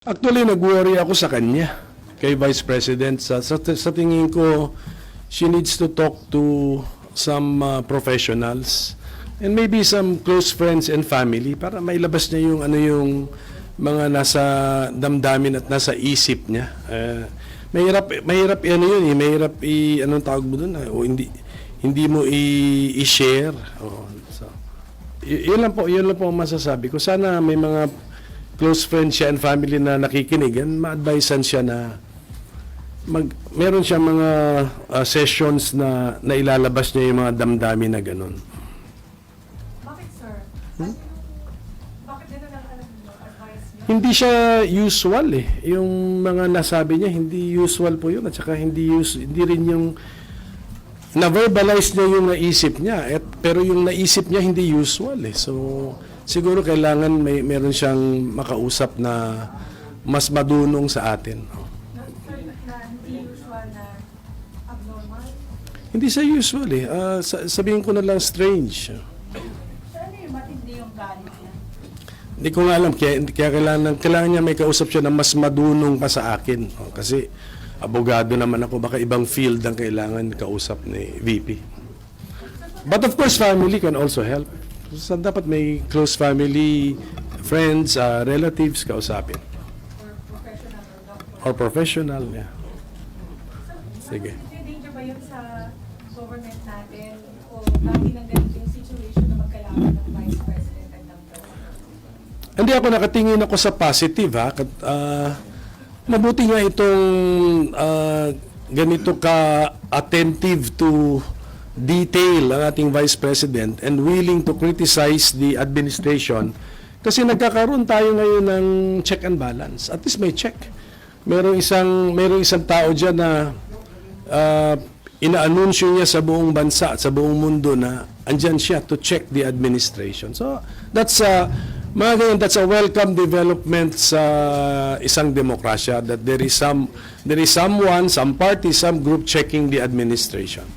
Actually, nag-worry ako sa kanya, kay Vice President. Sa, sa, sa tingin ko, she needs to talk to some uh, professionals and maybe some close friends and family para mailabas niya yung ano yung mga nasa damdamin at nasa isip niya. Eh, mahirap mahirap ano yun eh, mahirap i anong tawag mo doon o hindi hindi mo i-share. Oh, so, y- yun lang po, yun lang po ang masasabi ko. Sana may mga close friends siya and family na nakikinig and ma-advisean siya na mag meron siya mga uh, sessions na na ilalabas niya yung mga damdamin na ganun. Bakit, sir? Yung, bakit gano'n ang advice niyo? Hindi siya usual eh. Yung mga nasabi niya hindi usual po yun at saka hindi us hindi rin yung na-verbalize niya yung naisip niya at pero yung naisip niya hindi usual eh. So siguro kailangan may meron siyang makausap na mas madunong sa atin. Hindi sa usual eh. Sa- sabihin ko na lang strange. Hindi ko nga alam. Kaya, kaya kailangan, kailangan niya may kausap siya na mas madunong pa sa akin. Oh, kasi abogado naman ako. Baka ibang field ang kailangan kausap ni VP. But of course, family can also help. So, dapat may close family, friends, ah, relatives kausapin. Or professional. Yeah. Sige. Danger ba yun sa government natin? O lagi ng ganito yung situation na magkalaban ng Vice President at ng President? Hindi ako nakatingin ako sa positive ha. Kat, ah, mabuti nga itong ah, ganito ka attentive to detail ang ating Vice President and willing to criticize the administration kasi nagkakaroon tayo ngayon ng check and balance. At least may check. Merong isang merong isang tao diyan na uh, inaanunsyo niya sa buong bansa at sa buong mundo na andyan siya to check the administration. So that's a mga ganyan, that's a welcome development sa isang demokrasya that there is some there is someone, some party, some group checking the administration.